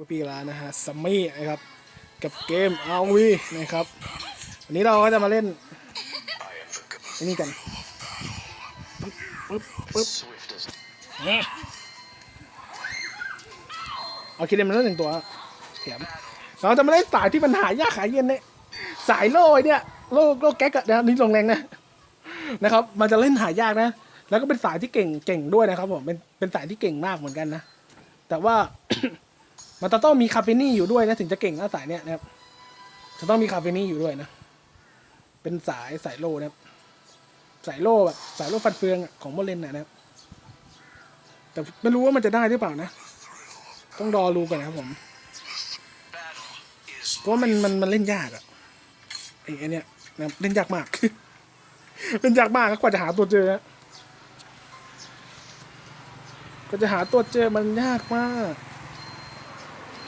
กติแล้วนะฮะซัมมี่นะครับกับเกม RV นะครับ วันนี้เราก็จะมาเล่นอ้นี่กันปึ๊บปึ๊บปึ๊บเอาคิดเดนมาเล่นหนึ่งตัวแถมเราจะมาเล่นสายที่มันหายากขายเย็นเนี่ยสายโล่เนี่ยโล่โล่แก๊กอะนะนี่ลงแรงนะนะครับ มันจะเล่นหายากนะ แล้วก็เป็นสายที่เก่งเก่งด้วยนะครับผมเป็นเป็นสายที่เก่งมากเหมือนกันนะ แต่ว่า มันจะต้องมีคาเฟนี่อยู่ด้วยนะถึงจะเก่งนะสายเนี้ยนะครับ จะต้องมีคาเฟนี่อยู่ด้วยนะ เป็นสายสายโลนะครับ สายโลแบบสายโลฟันเฟืองของโมเลนนะนะครับ แต่ไม่รู้ว่ามันจะได้หรือเปล่านะ ต้องรอรู้กันนะครับผม เพราะว่ามันมันมันเล่นยากอะไอ้เนี้ยนะเล่นยากมาก เล่นยากมากกว่าจะหาตัวเจอนะก็จะหาตัวเจอมันยากมาก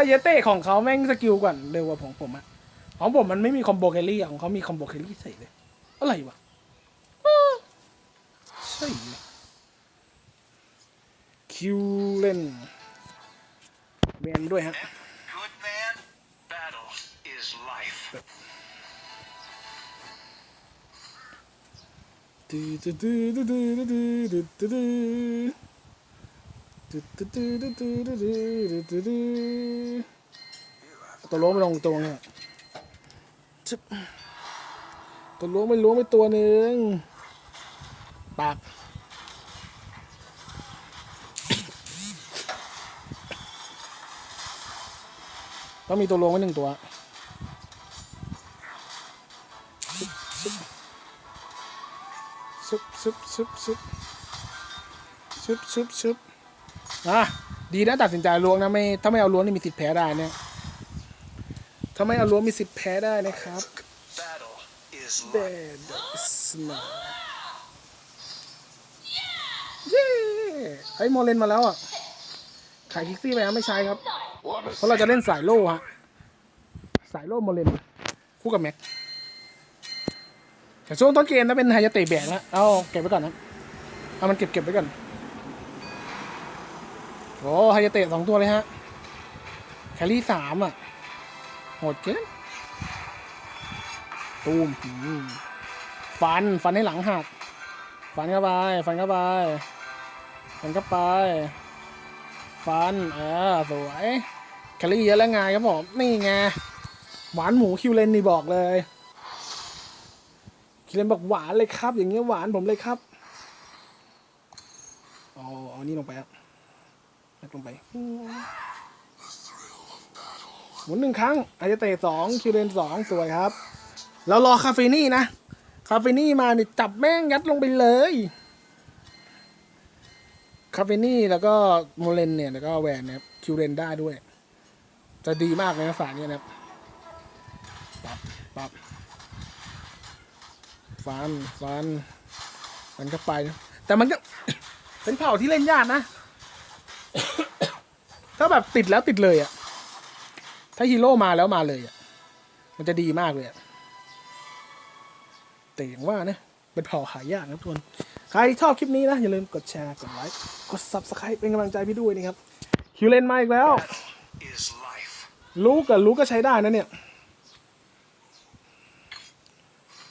ถ้าเยเต้ของเขาแม่งสกิลกว่าเร็วกว่าของผมอะของผมมันไม่มีคอมโบแคลรี่อะของเขามีคอมโบแคลรี่ใส่เลย อะไรวะใช่คิวเล่นเวนด้วยฮะ Good man, battle is life. ตื้อตื้อ ตัวล้วงไม่ลงตัวเนี่ยตัวล้วงไม่ล้วงไปตัวหนึ่งปากต้องมีตัวล้วงไว้หนึ่งตัวซึบซึบซึบซึบซึบซึบซึบ อะดีนะตัดสินใจล้วงนะไม่ถ้าไม่เอาล้วงนี่มีสิทธิ์แพ้ได้เนี่ยถ้าไม่เอาล้วงมีสิทธิ์แพ้ได้นะครับเด็ดสมาเย้ไอ้โมเลนมาแล้วอะขายคิกซี่ไปแล้วไม่ใช้ครับ เพราะเราจะเล่นสายโล่ฮะสายโล่โมเลนคู่กับแม็กแต่ช่วงต้นเกมนะเป็นไฮยาเตะแบกนะเอาเก็บไว้ก่อนนะเอามันเก็บเก็บไว้ก่อน โอ้ไฮเตะสองตัวเลยฮะ แคลรี่สามอะ โหดเกินตูมฟัน ฟันให้หลังหัก ฟันเข้าไป ฟันเข้าไป ฟันเข้าไป ฟัน เออ สวย แคลรี่เยอะแล้วไงครับผม นี่ไง หวานหมูคิวเลนนี่บอกเลย คิวเลนบอกหวานเลยครับ อย่างเงี้ยหวานผมเลยครับเอเอานี่ลงไปครับ นักลงไปหมุนหนึ่งครั้งอาจจะเตะสองคิวเลนสองสวยครับ แล้วรอคาเฟนี่นะ คาเฟนี่มาเนี่ยจับแม่งยัดลงไปเลย คาเฟนี่แล้วก็โมเลนเนี่ยแล้วก็แวนนะครับคิวเรนได้ด้วย จะดีมากเลยนะฝาเนี่ยนะครับปับปับฟันฟันมันก็ไปนะแต่มันก็เป็นเผ่าที่เล่นยากนะ ถ้าแบบติดแล้วติดเลยอะ่ะถ้าฮีโร่มาแล้วมาเลยอะ่ะมันจะดีมากเลยอะ่ะแต่อย่างว่านะเป็นเผ่าหายากนะทุกคนใครชอบคลิปนี้นะ อย่าลืมกดแชร์ กดไลค์ กด subscribe เป็นกำลังใจพี่ด้วยนะครับ คิวเลนมาอีกแล้ว ลูกกับลูกก็ใช้ได้นะเนี่ย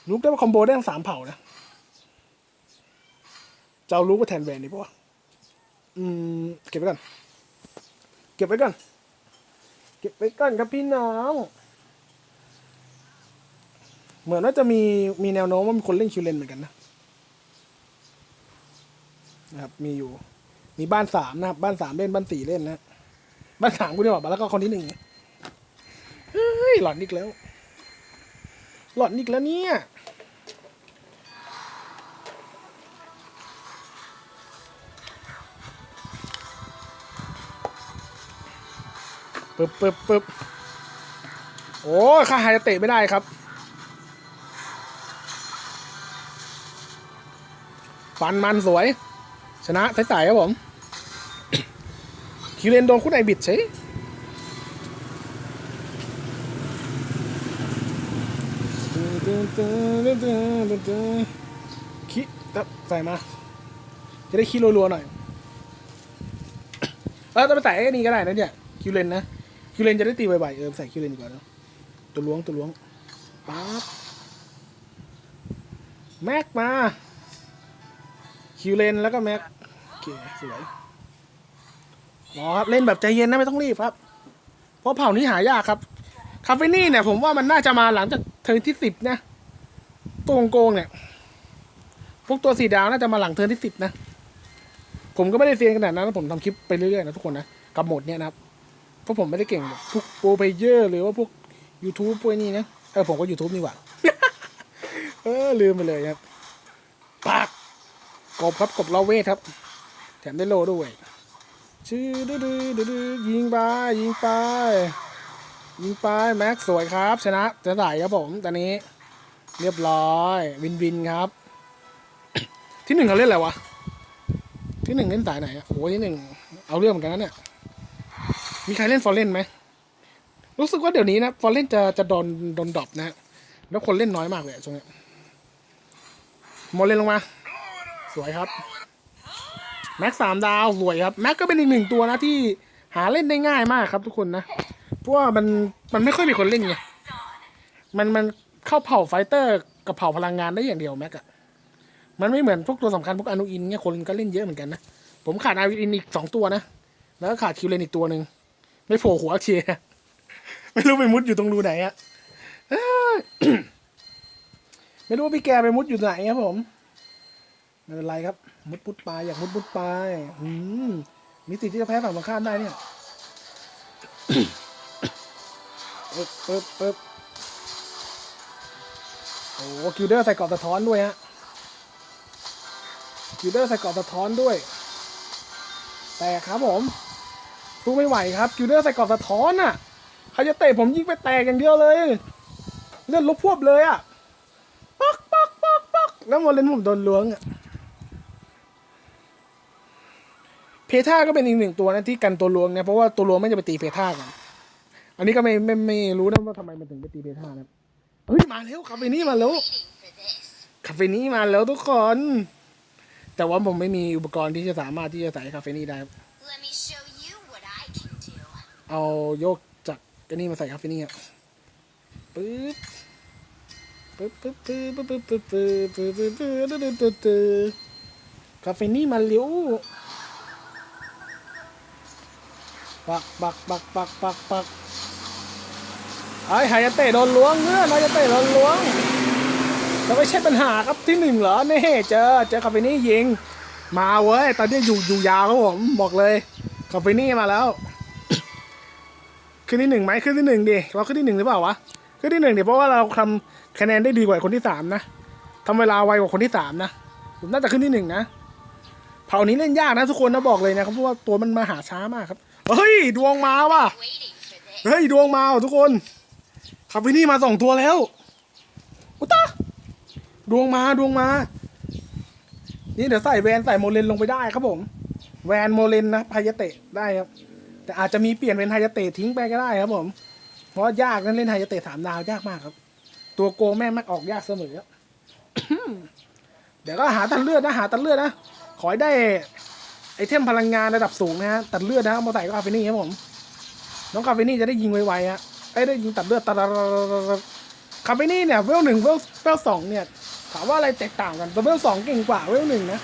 ลูกได้มาคอมโบได้ทั้งสามเผ่านะจะเอาลูกมาแทนแวนดีปะวะ อืมเก็บไว้ก่อน เก็บไว้ก่อน เก็บไว้ก่อนครับพี่น้อง เหมือนว่าจะมีมีแนวโน้มว่ามีคนเล่นคิวเลนเหมือนกันนะ นะครับ มีอยู่ มีบ้านสามนะครับ บ้านสามเล่นบ้านสี่เล่นนะ บ้านสามกูเนี่ยบอกมาแล้วก็คนที่หนึ่งเฮ้ยหลอนอีกแล้ว หลอนอีกแล้วเนี่ย ปึ๊บปึ๊บปึ๊บโอ้ยค่าไฮจะเตะไม่ได้ครับ ฟันมันสวย ชนะใสๆครับผม คิวเลนโดนคู่ไหนบิดใช่คิครับใส่มา จะได้คิรัวๆหน่อย เออจะไปใส่ไอ้นี่ก็ได้นะเนี่ย คิวเลนนะ คิวเลนจะได้ตีไวๆเออใส่คิวเลนดีกว่าเนอะตัวล้วงตัวล้วงป๊าบแม็กมา คิวเลนแล้วก็แม็กโอเคสวยรอครับเล่นแบบใจเย็นนะไม่ต้องรีบครับ เพราะเผ่านี้หายากครับคาเฟนี่เนี่ยผมว่ามันน่าจะมาหลังจากเทิร์นที่สิบนะตัวโกงเนี่ย พวกตัวสีดาวน่าจะมาหลังเทิร์นที่สิบนะ ผมก็ไม่ได้เซียนขนาดนั้นผมทำคลิปไปเรื่อยๆนะทุกคนนะ กับโหมดเนี่ยนะครับ เพราะผมไม่ได้เก่งพวกโปรเพเยอร์หรือว่าพวก YouTube พวกนี้นะเออผมก็ YouTube นี่หว่า เออ ลืมไปเลยครับปากกบครับกบเราเวทครับ แถมได้โลด้วยชื่อดื้อดื้อดื้อดื้อยิงไปยิงไปยิงไปแม็กสวยครับ ชนะจะไหลครับผมตอนนี้ เรียบร้อย วินวินครับ ที่หนึ่งเขาเล่นอะไรวะที่หนึ่งเล่นสายไหนอะโอ้ยที่หนึ่งเอาเรื่องเหมือนกันนะเนี่ย มีใครเล่นฟอร์เรนไหมรู้สึกว่าเดี๋ยวนี้นะฟอร์เรนจะจะโดนโดนดรอปนะแล้วคนเล่นน้อยมากเลยอะช่วงนี้ยโมเล่นลงมา สวยครับแม็กสามดาวสวยครับแม็กก็เป็นอีกหนึ่งตัวนะที่หาเล่นได้ง่ายมากครับทุกคนนะเพราะว่ามันมันไม่ค่อยมีคนเล่นไงมันมันเข้าเผ่าไฟเตอร์กับเผ่าพลังงานได้อย่างเดียวแม็กอะมันไม่เหมือนพวกตัวสำคัญพวกอนุอินเนี่ยคนก็เล่นเยอะเหมือนกันนะผมขาดอนุอินอีกสองตัวนะแล้วก็ขาดคิวเลนอีกตัวหนึ่ง ไม่โผล่หัวเชียร์ไม่รู้ไปมุดอยู่ตรงรูไหนอะเอ้ยไม่รู้ว่าพี่แกไปมุดอยู่ไหนครับผมไม่เป็นไรครับ มุดมุดไปอยากมุดมุดไปอืมมีสิทธิ์ที่จะแพ้ฝั่งตรงข้ามได้เนี่ยปึ๊บปึ๊บปึ๊บโอ้โหคิวเดอร์ใส่เกราะสะท้อนด้วยฮะคิวเดอร์ใส่เกราะสะท้อนด้วย แต่ครับผม สู้ไม่ไหวครับคิวเดอร์ใส่กราะสะท้อนอะใครจะเตะผมยิงไปแตกอย่างเดียวเลย เลือดลบพวบเลยอะปักปักปักปักแล้วโมเลนผมโดนล้วงอะเพท่าก็เป็นอีกหนึ่งตัวนะที่กันตัวลวงนะเพราะว่าตัวลวงไม่จะไปตีเพท่ากันอันนี้ก็ไม่ไม่ไม่รู้นะว่าทำไมมันถึงไปตีเพท่านะเฮ้ยมาแล้วคาเฟนี่มาแล้วคาเฟนี่มาแล้วทุกคน แต่ว่าผมไม่มีอุปกรณ์ที่จะสามารถที่จะใส่คาเฟนี่ได้ เอาโยกจากอันนี้มาใส่คาเฟนี่อะปึ๊บปึ๊บปึ๊บปึ๊บปึ๊บปึ๊บปึ๊บปึ๊บปึ๊บปึ๊บปึ๊บปึ๊บปึ๊บปึ๊บคาเฟนี่มาเร็วปักปักปักปักปักปักไอ้ไฮายาเตะโดนล้วงเงื่อนไฮายาเตะโดนล้วงแต่ไม่ใช่ปัญหาครับที่หนึ่งเหรอเน่เจอเจอคาเฟนี่ยิง มาเว้ยตอนนี้อยู่อยู่ยาวครับผมบอกเลยคาเฟนี่มาแล้ว ขึ้นที่หนึ่งไหมขึ้นที่หนึ่งดิเราขึ้นที่หนึ่งหรือเปล่าวะขึ้นที่หนึ่งเดี๋ยวเพราะว่าเราทำคะแนนได้ดีกว่าคนที่สามนะทำเวลาไวกว่าคนที่สามนะผมน่าจะขึ้นที่หนึ่งนะเผ่านี้เล่นยากนะทุกคนนะบอกเลยนะครับเพราะว่าตัวมันมาหาช้ามากครับเฮ้ยดวงมาว่ะเฮ้ยดวงมาว่ะทุกคนขับไปนี่มาสองตัวแล้วอุตาดวงมาดวงมา นี่เดี๋ยวใส่แวนใส่โมเลนลงไปได้ครับผม แวนโมเลนนะพายเตะได้ครับ แต่อาจจะมีเปลี่ยนเป็นไฮยาเตะทิ้งไปก็ได้ครับผม เพราะยากนั่นเล่นไฮยาเตะสามดาวยากมากครับ ตัวโกแม่มักออกยากเสมอเดี๋ยวก็หาตัดเลือดนะหาตัดเลือดนะขอให้ได้ไอเทมพลังงานระดับสูงนะฮะตัดเลือดนะเอามาใส่กับคาเฟนี่ครับผมน้องคาเฟนี่จะได้ยิงไวๆฮะไอ้ได้ยิงตัดเลือดตัดคาเฟนี่เนี่ยเวลหนึ่งเวลเวลสองเนี่ยถามว่าอะไรแตกต่างกันเวลสองเก่งกว่าเวลหนึ่งนะ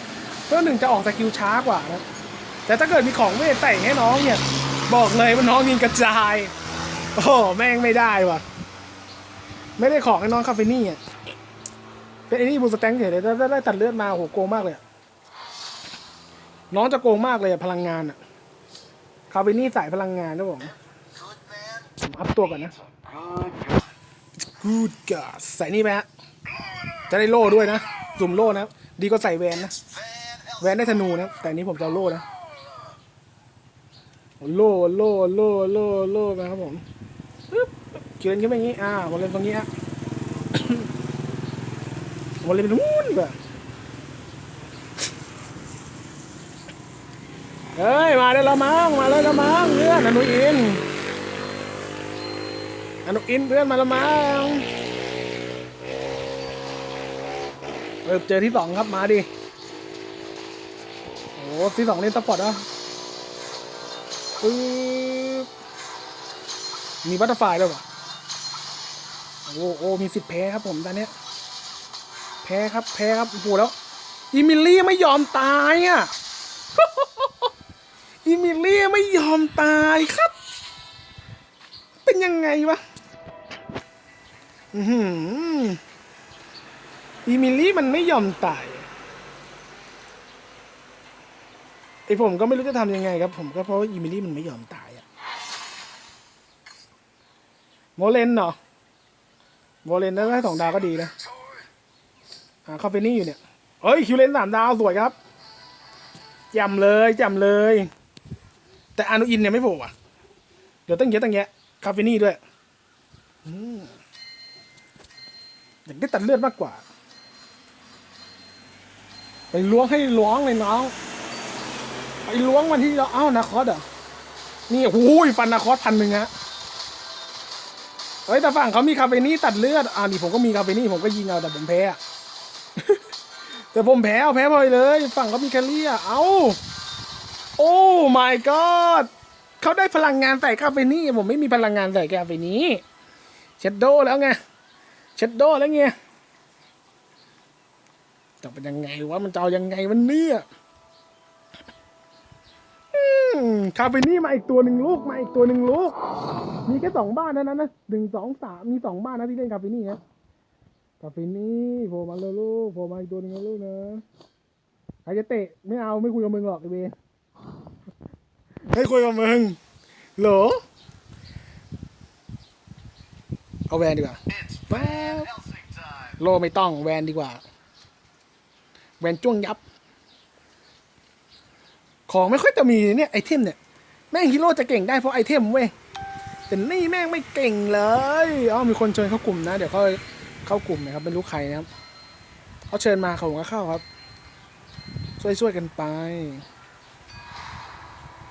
เวลหนึ่งจะออกสกิลช้ากว่านะแต่ถ้าเกิดมีของเวทแต่ให้น้องเนี่ย บอกเลยว่าน้องยิงกระจาย โอ้โหแม่งไม่ได้ว่ะ ไม่ได้ของให้น้องคาเฟนี่อะเป็นไอ้นี่บูสแตงเฉยเลยได้ได้ได้ตัดเลือดมาโหโกงมากเลยน้องจะโกงมากเลยอะพลังงานอะคาเฟนี่ใส่พลังงานนะผมผมอัพตัวก่อนนะ Good. God ใส่นี่ไปฮะจะได้โล่ด้วยนะ สุ่มโล่นะ ดีกว่าใส่แวนนะ แวนได้ธนูนะ แต่อันนี้ผมจะโล่นะ โล่โล่โล่โล่โล่มาครับผมปึ๊บเขียนขึ้นมาอย่างนี้ อ่าบอลเล่นตรงนี้ฮะบอลเล่นไปนู้นดีกว่าเฮ้ย มาได้แล้วมั้งมาได้แล้วมั้งเพื่อนอนุอิน อนุอินเพื่อนมาแล้วมั้งเออเจอที่สองครับมาดิโอ้ที่สองเล่นซัพพอร์ตอะ ปึ๊บมีบัตเตอร์ไฟด้วยวะโอ้โอ้มีสิทธิ์แพ้ครับผมตอนเนี้ยแพ้ครับแพ้ครับโอ้โหแล้วอิมิลี่ไม่ยอมตายอะอิมิลี่ไม่ยอมตายครับ เป็นยังไงวะอือหืออิมิลี่มันไม่ยอมตาย ไอ ผมก็ไม่รู้จะทำยังไงครับ ผมก็เพราะว่าอีมิลี่มันไม่ยอมตายอะโมเลนเนาะโมเลนได้สองดาวก็ดีนะอ่าคาเฟนี่อยู่เนี่ยเอ้ยคิวเลนสามดาวสวยครับจำเลยจำเลย แต่อานุอินเนี่ยไม่โผล่อะเดี๋ยวตั้งเยอะตั้งแยะคาเฟนี่ด้วยอืมอยากได้ตัดเลือดมากกว่า ไปล้วงให้ล้วงเลยน้อง ไปล้วงมันที่เราเอ้านาคอสเหรอนี่โอ้ยฟันนาคอสพันหนึ่งฮะเฮ้ยแต่ฝั่งเขามีคาเฟนี่ตัดเลือดอ่านี่ผมก็มีคาเฟนี่ผมก็ยิงเอาแต่ผมแพ้แต่ผมแพ้เอาแพ้พอยเลย ฝั่งเขามีแคลรี่อะเอ้าโอ้ my god เขาได้พลังงานใส่คาเฟนี่ผมไม่มีพลังงานใส่คาเฟนี่เชดโดแล้วไงเชดโดแล้วไงจะเป็นยังไงวะมันจะเอายังไงมันเนี่ยอืม คาเฟนี่มาอีกตัวหนึ่งลูกมาอีกตัวหนึ่งลูก มีแค่สองบ้านเท่านั้นนะหนึ่งสองสามมีสองบ้านนะที่เล่นคาเฟนี่นะคาเฟนี่โผล่มาเลยลูกโผล่มาอีกตัวหนึ่งนะลูกนะใครจะเตะไม่เอาไม่คุยกับมึงหรอกไอเวนไม่คุยกับมึงเหรอเอาแวนดีกว่าแวนโลไม่ต้องแวนดีกว่า แวนจ้วงยับ ของไม่ค่อยจะมีเนี่ยไอเทมเนี่ยแม่งฮีโร่จะเก่งได้เพราะไอเทมเว้ยแต่นี่แม่งไม่เก่งเลยอ๋อมีคนเชิญเข้ากลุ่มนะ เดี๋ยวเขาเข้ากลุ่มนะครับไม่รู้ใครนะครับเขาเชิญมาเขาก็เข้าครับ ช่วยๆกันไป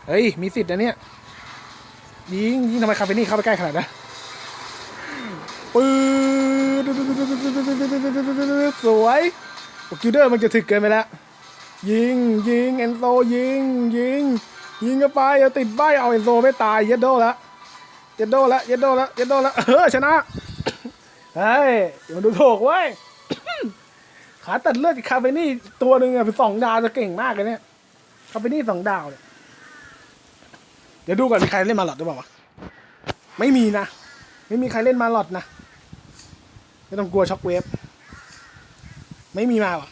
เฮ้ยมีสิทธิ์นะเนี่ยยิงยิงทำไมคาเฟนี่เข้าไปใกล้ขนาดนั้นปืดสวยโอ้กิลเดอร์มันจะถึกเกินไปแล้ว ยิงยิงเอนโซยิงยิงยิงเข้าไปเอาติดใบเอาเอนโซไม่ตายเยดโดละเยดโดละเยดโดละเยดโดละเออชนะเฮ้ยอย่ามาดูถูกเว้ยขาตัดเลือดกับคาเฟนี่ตัวหนึ่งอะเป็นสองดาวจะเก่งมากเลยเนี่ยคาเฟนี่สองดาวเนี่ยเดี๋ยวดูก่อนมีใครเล่นมาหลอดหรือเปล่าวะไม่มีนะ ไม่มีใครเล่นมาหลอดนะ ไม่ต้องกลัวช็อคเวฟไม่มีมาว่ะ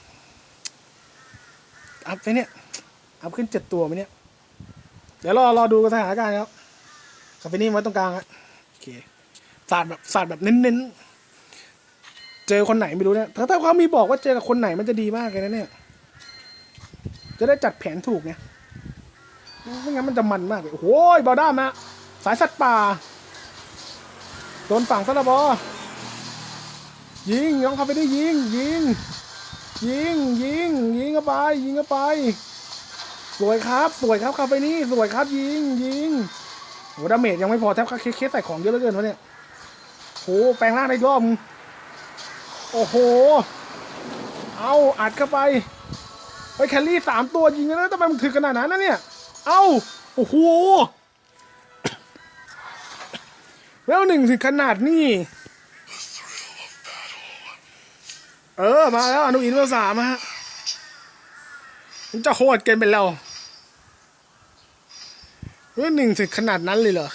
อัพไปเนี่ย อัพขึ้นเจ็ดตัวไหมเนี่ย เดี๋ยวรอรอดูสถานการณ์ครับคาเฟนี่ไว้ตรงกลางครับโอเคสาดแบบสาดแบบเน้นๆ เจอคนไหนไม่รู้เนี่ยถ้าถ้าเขามีบอกว่าเจอกับคนไหนมันจะดีมากเลยนะเนี่ย จะได้จัดแผนถูกไงไม่งั้นมันจะมันมากเลย โอ้โหบอด้ามนะสายสัตว์ป่า โดนฝั่งซะละบอยิงน้องคาเฟนี่ยิงยิง ยิงยิงยิงเข้าไป ยิงเข้าไป สวยครับ สวยครับคาเฟนี่สวยครับ ยิงยิงโหดาเมจยังไม่พอแทบเคสเคสใส่ของเยอะเหลือเกินวะเนี่ยโหแปลงร่างได้อีกรอบโอ้โห เอาอัดเข้าไปไปแคลรี่สามตัวยิงแล้วทำไมมันถึงขนาดนั้นนะเนี่ย เอาโอ้โหแล้วหนึ่งถึงขนาดนี้ เออ มาแล้วอนุอินเวอร์สามฮะมันจะโหดเกินไปแล้วเรื่องหนึ่งถึงขนาดนั้นเลยเหรอ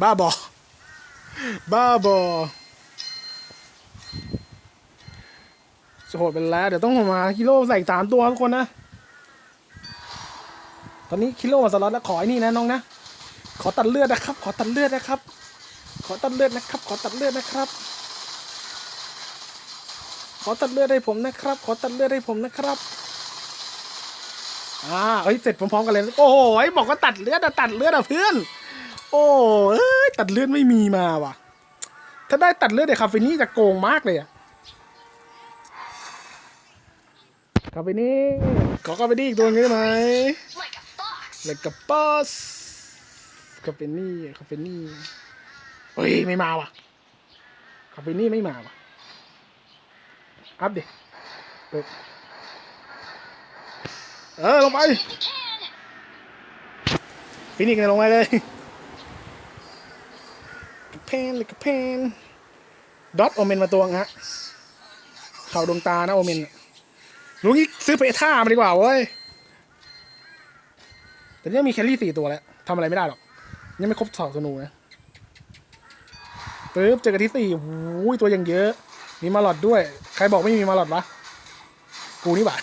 บ้าบอ บ้าบอจะโหดไปแล้ว เดี๋ยวต้องมาคิโลใส่สามตัวทุกคนนะ ตอนนี้คิโลมาสล็อตแล้วขอไอ้นี่นะน้องนะ ขอตัดเลือดนะครับ ขอตัดเลือดนะครับ ขอตัดเลือดนะครับ ขอตัดเลือดนะครับ ขอตัดเลือดให้ผมนะครับ ขอตัดเลือดให้ผมนะครับอ่าเอ้ยเสร็จพร้อมๆกันเลย โอ้โหบอกว่าตัดเลือดอะตัดเลือดอะเพื่อน โอ้เอ้ยตัดเลือดไม่มีมาว่ะ ถ้าได้ตัดเลือดเด็กคาเฟนี่จะโกงมากเลยอะคาเฟนี่ขอคาเฟนี่อีกตัวหนึงได้ไหม Like a fox. แล้วก็บอสคาเฟนี่คาเฟนี่เฮ้ยไม่มาว่ะคาเฟนี่ไม่มาว่ะ อัพดิเปิดเออ ลงไป ฟินิกซ์เนี่ยลงไปเลยกระเพนเลยกระเพนดอทโอเมนมาตัวงฮะ เข่าดวงตานะโอเมนลุงนี่ซื้อเพท่ามาดีกว่าเว้ย แต่เนี่ยมีแคลรี่สี่ตัวแล้วทำอะไรไม่ได้หรอก ยังไม่ครบสองธนูนะปึ๊บเจอกันที่สี่โอ้ยตัวยังเยอะ มีมาหลอดด้วย ใครบอกไม่มีมาหลอดวะ กูนี่หว่า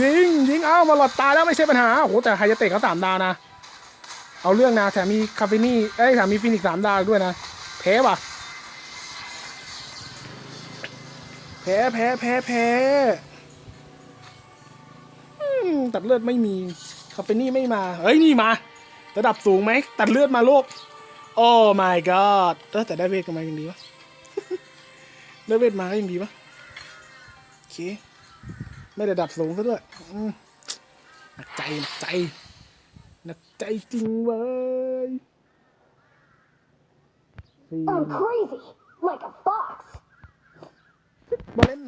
ยิงยิงเอ้ามาหลอดตายแล้วไม่ใช่ปัญหา โอ้โห แต่ไฮยาเตะเขาสามดาวนะ เอาเรื่องนะ แถมมีคาเฟนี่เอ้ยแถมมีฟินิกสามดาวด้วยนะ แพ้ว่ะ แพ้แพ้แพ้แพ้ตัดเลือดไม่มีคาเฟนี่ไม่มา เฮ้ย นี่มา ระดับสูงไหม ตัดเลือดมาโลก โอ้ my god แต่ได้เวทกันมาอยังดีวะ ได้เวทมาก็ยังดีวะโอเค ไม่ได้ดับสูงซะด้วยอืมหนักใจหนักใจหนักใจจริงเว้ยสี่ I'm crazy. Like a fox. บอลเล่น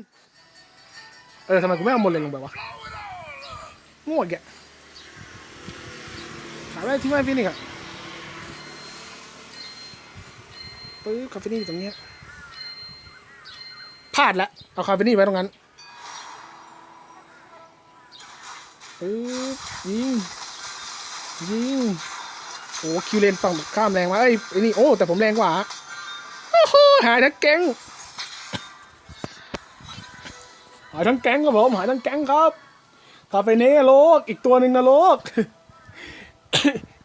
เออทำไมกูไม่เอาโมเลนลงไปวะง่วงแกขายได้ที่ไม่ฟินิกส์อะปึ๊บคาเฟนี่อยู่ตรงเนี้ย พลาดแล้วเอาคาเฟนี่ไว้ตรงนั้นปึ๊บยิงยิงโอ้คิวเลนฝั่งข้ามแรงมาเอ้ไอ้นี่โอ้แต่ผมแรงกว่าโอ้โหหายทั้งแก๊งหายทั้งแก๊งครับผมหายทั้งแก๊งครับคาเฟเน่โลกอีกตัวหนึ่งนะโลก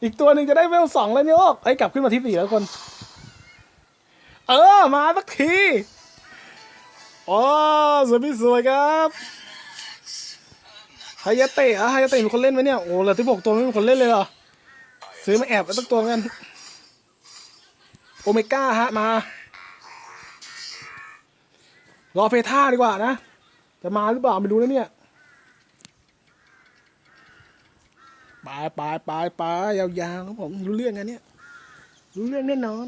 อีกตัวหนึ่งจะได้เวลสองแล้วเนี่ยโลกไอ้กลับขึ้นมาที่สี่แล้วคน เออ มาสักที อ๋อสวยพี่สวยครับไฮยาเตะอะไฮยาเตะมีคนเล่นไหมเนี่ย โอ้เหลือที่บอกตัวไม่มีคนเล่นเลยเหรอ ซื้อมาแอบไว้สักตัวกัน โอเมก้าฮะ มา รอเพท่าดีกว่านะ จะมาหรือเปล่าไม่รู้นะเนี่ย ไปไปไปไปยาวๆครับผม รู้เรื่องกันเนี่ย รู้เรื่องแน่นอน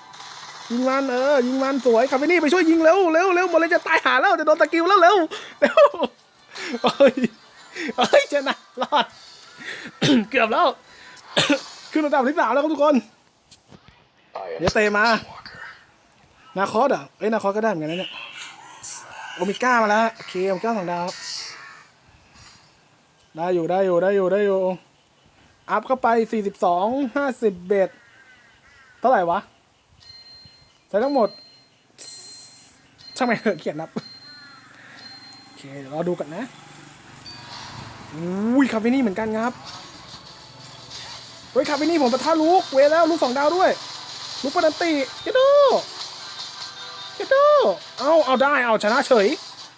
ยิงมันเออยิงมันสวยคาเฟนี่ไปช่วยยิงเร็วเร็วเร็วบอลเลนจะตายหาแล้วจะโดนตะกิวแล้วเร็วเร็วเฮ้ยเฮ้ยชนะรอด เกือบแล้ว ขึ้นระดับที่สามแล้วครับทุกคนเดี๋ยวเตะมา นาคอสอะเอ้ยนาคอสก็ได้เหมือนกันนะเนี่ยโอเมก้ามาแล้วโอเคโอเมก้าสองดาวครับได้อยู่ได้อยู่ได้อยู่ได้อยู่ อัพเข้าไปสี่สิบสองห้าสิบเบ็ดเท่าไหร่วะ ใช้ทั้งหมดช่างไม่เถอะเขียนนับ โอเค เดี๋ยวรอดูกันนะ อุ้ยคาเฟนี่เหมือนกันครับ เฮ้ยคาเฟนี่ผมประท่าลูก เวแล้วลูกสองดาวด้วย ลูกปนันติเจโดเจโดเอาเอาได้ เอาชนะเฉย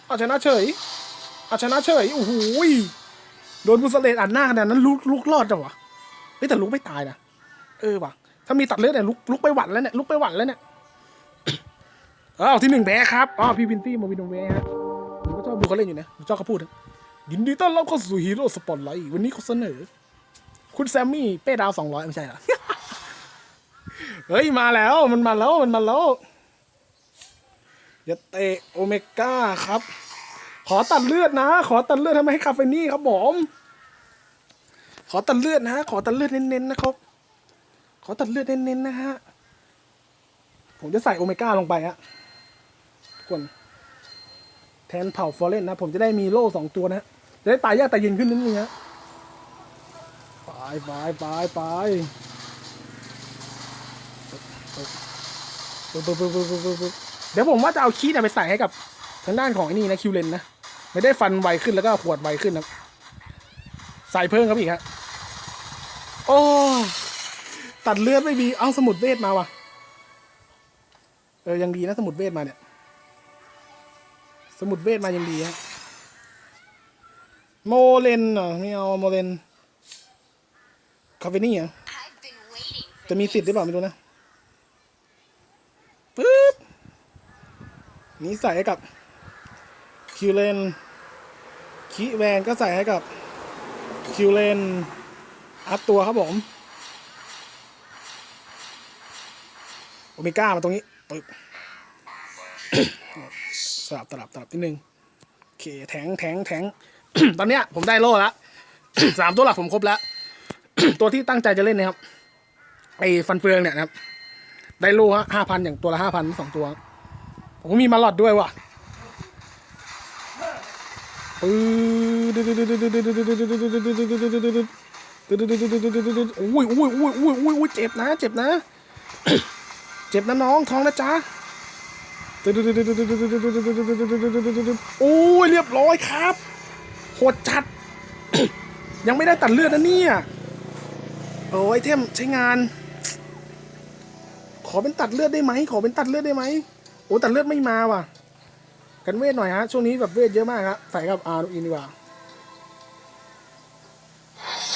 เอาชนะเฉย เอาชนะเฉย โอ้โหยโดนบุสเลตอัดหน้าขนาดนั้นลุกลุกรอดจังวะเฮ้ยแต่ลุกไม่ตายนะ เออว่ะ ถ้ามีตัดเลือดเนี่ยลุกลุกไปหวั่นแล้วเนี่ยลุกไปหวั่นแล้วเนี่ย ออเอที่หนึ่งแพ้ครับอ๋อพี่วินตี้มาวินโนเวฮะผมก็ชอบดูเขาเล่นอยู่นะผมชอบเขาพูดนะยินดีต้อนรับเข้าสู่ฮีโร่สปอตไลท์วันนี้เขาเสนอ คุณแซมมี่เป้ดาวสองร้อยไม่ใช่เหรอเฮ้ยมาแล้วมันมาแล้วมันมาแล้วอย่าเตะโอเมก้าครับ ขอตัดเลือดนะ ขอตัดเลือดทำไมให้คาเฟนี่ครับผมขอตัดเลือดนะขอตัดเลือดเน้นๆนะครับ ขอตัดเลือดเน้นๆนะฮะผมจะใส่โอเมก้าลงไปฮะ คนแทนเผ่าฟอร์เรนนะผมจะได้มีโล่สองตัวนะจะได้ตายยากตายเย็นขึ้นนิดนึงฮะไปไปไปปึ๊บปึ๊บปึ๊บปึ๊บปึ๊บปึ๊บเดี๋ยวผมว่าจะเอาคีย์เนี่ยไปใส่ให้กับทางด้านของไอ้นี่นะคิวเลนนะไม่ได้ฟันไวขึ้นแล้วก็ขวดไวขึ้นนะใส่เพิ่มครับอีกฮะโอ้ตัดเลือดไม่มีเอาสมุดเวทมาว่ะเออยังดีนะสมุดเวทมาเนี่ย สมุดเวทมายังดีฮะโมเลนเหรอไม่เอาโมเลนคาเฟนี่เหรอจะมีสิทธิ์หรือเปล่าไม่รู้นะปึ๊บนี่ใส่ให้กับคิวเลนคีแวนก็ใส่ให้กับคิวเลนอัพตัวครับผมโอเมก้ามาตรงนี้ปึ๊บ ลับตลับตลับนิดนึงโอเคแทงแทงแทงตอนเนี้ยผมได้โล่ล้วสามตัวหลักผมครบแล้ว ตัวที่ตั้งใจจะเล่นนะครับไอ้ฟันเฟืองเนี่ยนะครับ ได้โล่ฮะห้าพันอย่างตัวละห้าพันสองตัวผมมีมาลอดด้วยว่ะปื๊ดโอ้ยโอ้ยโอ้ยโอ้ยโอ้ยเจ็บนะ เจ็บนะ เจ็บนะน้องท้องนะจ๊ะ โอ้ยเรียบร้อยครับโหดจัด ยังไม่ได้ตัดเลือดนะเนี่ยโอ้ยเทมใช้งาน ขอเป็นตัดเลือดได้ไหมขอเป็นตัดเลือดได้ไหมโอ้ตัดเลือดไม่มาว่ะ กันเวทหน่อยฮะช่วงนี้แบบเวทเยอะมากครับใส่กับอาร์อินดีกว่า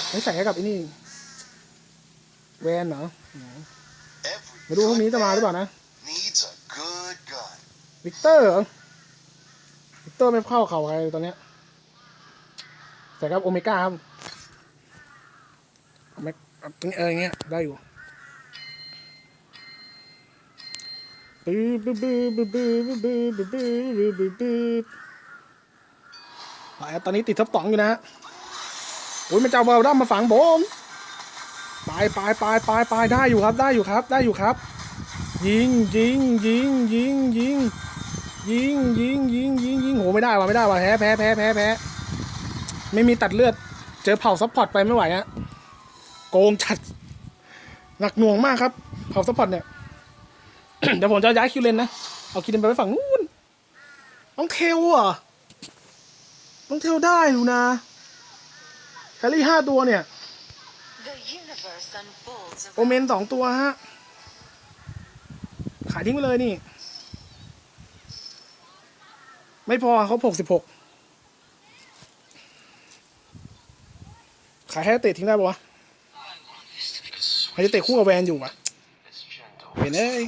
ไม่ใส่ให้กับไอ้นี่แวนเหรอไม่รู้พรุ่งนี้จะมาหรือเปล่านะ needs a good gun. วิกเตอร์วิกเตอร์ไม่เข้าเข่าใครตอนเนี้ยใส่ครับโอเมก้าครับโอเมตรงนี้เอออย่างเงี้ยได้อยู่ปื๊บปื๊บปื๊บปื๊บปื๊บปื๊บปื๊บปื๊บปื๊บปื๊บไปครับตอนนี้ติดทับสองอยู่นะฮะโอ้ยมันจะเอาเบลด้ามมาฝังผมไปไปไปไปไปได้อยู่ครับ ได้อยู่ครับ ได้อยู่ครับ ยิงยิงยิงยิงยิง ยิงยิงยิงยิงยิงโหไม่ได้ว่ะไม่ได้ว่ะแพ้แพ้แพ้แพ้แพ้ไม่มีตัดเลือด เจอเผาซัพพอร์ตไปไม่ไหวฮะโกงจัดหนักหน่วงมากครับเผาซัพพอร์ตเนี่ยเดี๋ยวผมจะย้ายคิวเลนนะเอาคิวเลนไปไว้ฝั่งนู้นน้องเทลอะน้องเทลได้อยู่นะแคลรี่ห้าตัวเนี่ยโอเมนสองตัวฮะ ขายทิ้งไปเลยนี่ ไม่พอเขาหกสิบหกขายให้เตะทิ้งได้ปะวะให้เตะคู่กับแวนอยู่ปะเห็นเอ้ย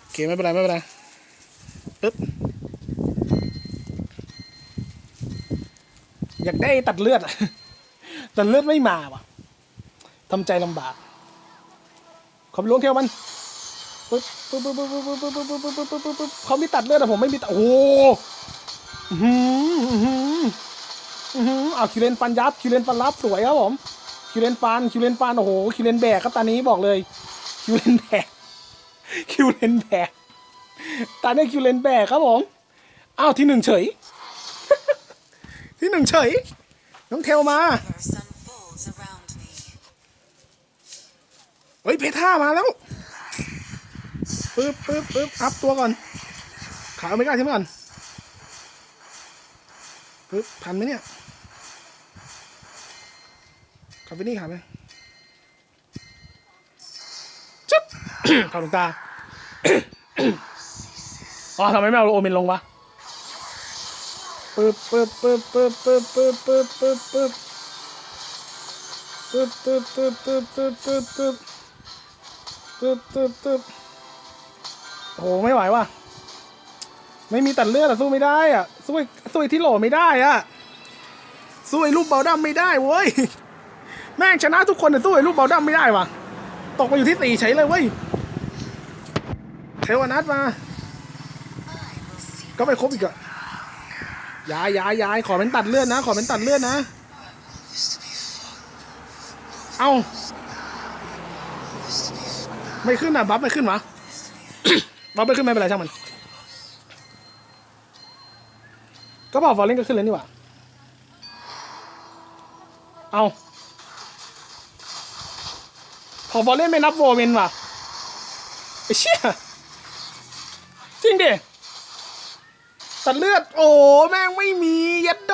โอเคไม่เป็นไรไม่เป็นไรปึ๊บอยากได้ตัดเลือดตัดเลือดไม่มาว่ะทำใจลำบากขาไปล้วงแค่มัน ปึ๊บปึ๊บปึ๊บปึ๊บปึ๊บปึ๊บปึ๊บปึ๊บปึ๊บปึ๊บปึ๊บเขามีตัดเลือดแต่ผมไม่มีตัดโอ้โหอื้อหืออื้อหืออื้อหือเอาคิวเลนฟันยับคิวเลนฟันรับสวยครับผมคิวเลนฟันคิวเลนฟันโอ้โหคิวเลนแบกครับตอนนี้บอกเลยคิวเลนแบกคิวเลนแบกตาเนี่ยคิวเลนแบกครับผมอ้าวที่หนึ่งเฉย ที่หนึ่งเฉย น้องเทลมาเฮ้ยเพท่ามาแล้ว ปึ๊บปึ๊บปึ๊บอัพตัวก่อน ขาไม่กล้าใช่ไหมก่อนปึ๊บทันไหมเนี่ยขับไปนี่ขาไหมจุ๊บข้าลงตาอ๋อทำไมไม่เอาโอเมนลงวะปึ๊บปึ๊บปึ๊บปึ๊บปึ๊บปึ๊บปึ๊บปึ๊บปึ๊บปึ๊บปึ๊บปึ๊บปึ๊บปึ๊บปึ๊บปึ๊บตึ๊บตึ๊บตึ๊บ โอ้โหไม่ไหวว่ะ ไม่มีตัดเลือดอะสู้ไม่ได้อะสู้สู้ที่โหลไม่ได้อะสู้ไอ้รูปเบลดัมไม่ได้เว้ยแม่งชนะทุกคนแต่สู้ไอ้รูปเบลดัมไม่ได้ว่ะ ตกไปอยู่ที่สี่เฉยเลยเว้ยเทวนัทมา ก็ไปครบอีกอะย้ายย้ายย้ายขอเป็นตัดเลือดนะ ขอเป็นตัดเลือดนะ เอ้าไม่ขึ้นอะ บัฟไม่ขึ้นวะ บัฟไม่ขึ้นไม่เป็นไรช่างมันก็บอกฟอลเล่นก็ขึ้นเลยนี่หว่าเอาขอฟอร์เรนไม่นับโวเมนว่ะไอ้เชี่ยจริงดิตัดเลือด โอ้แม่งไม่มียัดโด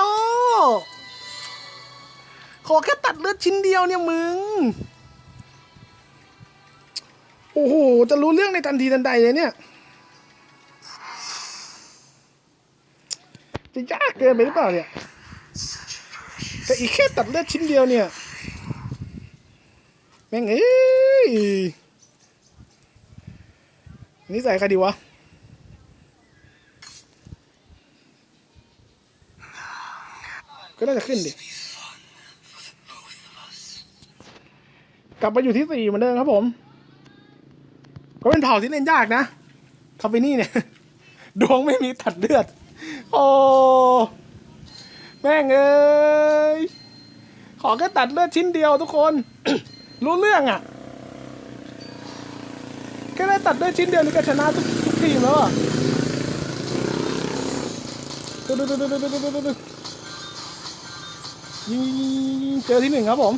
ขอแค่ตัดเลือดชิ้นเดียวเนี่ยมึง โอ้โห จะรู้เรื่องในทันทีทันใดเลยเนี่ย จะยากเกินไปหรือเปล่าเนี่ย แต่อีกแค่ตัดเลือดชิ้นเดียวเนี่ย แม่งเอ้ยนี่ใส่ใครดีวะก็น่าจะขึ้นดิ กลับมาอยู่ที่สี่เหมือนเดิมครับผม ก็เป็นเผ่าที่เล่นยากนะ คาเฟนี่เนี่ย ดวงไม่มีตัดเลือด โอ้แม่งเอ้ยขอแค่ตัดเลือดชิ้นเดียวทุกคน รู้เรื่องอะแค่ได้ตัดเลือดชิ้นเดียวนี่ก็ชนะทุกทุกทีมแล้วอะดูดูดูดูดูดูดูยิงเจอที่หนึ่งครับผม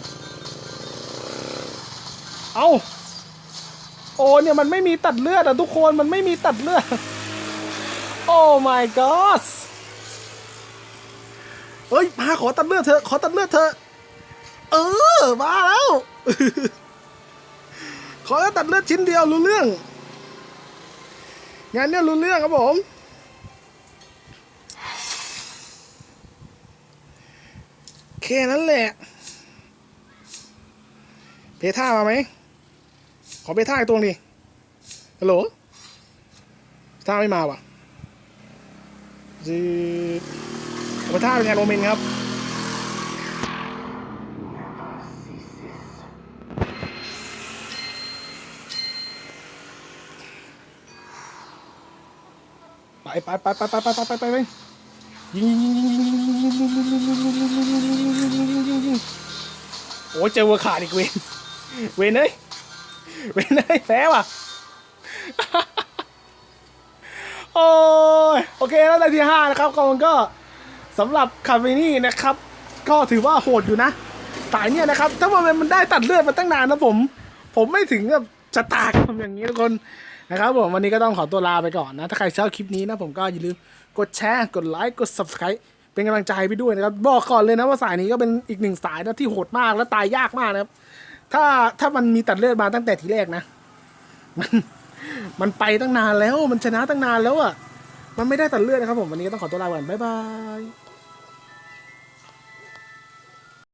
เอาโอ้เนี่ยมันไม่มีตัดเลือดอะทุกคนมันไม่มีตัดเลือด โอ้ my god เฮ้ยมาขอตัดเลือดเถอขอตัดเลือดเถอเออมาแล้ว ขอแค่ตัดเลือดชิ้นเดียวรู้เรื่อง งานเนี้ยรู้เรื่องครับผมแค่นั้นแหละ เพท่ามาไหม ขอเพท่าอีกตัวดิฮัลโหลท่าไม่มาว่ะจี อเพท่าเป็นแทนโรเมนครับไปไปไปไปไปไปไปไปไปไปยิงยิงยิงยิงยิงยิงยิงยิงยิงยิงยิงยิงยิงยิงยิงยิงยิงโอ้ยเจอวัวขาดอีกเวนเวนเอ้ยเวนเอ้ยแพ้ว่ะโอ้ยโอเคแล้วในที่ห้านะครับก็มันก็ สำหรับคาเฟนี่นะครับ ก็ถือว่าโหดอยู่นะสายเนี่ยนะครับ ถ้ามันมันได้ตัดเลือดมาตั้งนานนะผม ผมไม่ถึงกับจะตากทำอย่างนี้ทุกคนนะครับผมวันนี้ก็ต้องขอตัวลาไปก่อนนะ ถ้าใครชอบคลิปนี้นะผมก็อย่าลืมกดแชร์ กดไลค์ กด subscribe เป็นกำลังใจให้พี่ด้วยนะครับ บอกก่อนเลยนะว่าสายนี้ก็เป็นอีกหนึ่งสายนะที่โหดมากและตายยากมากนะครับ ถ้าถ้ามันมีตัดเลือดมาตั้งแต่ทีแรกนะ มันมันไปตั้งนานแล้ว มันชนะตั้งนานแล้วอะ มันไม่ได้ตัดเลือดนะครับผมวันนี้ก็ต้องขอตัวลาไปก่อนบ๊ายบาย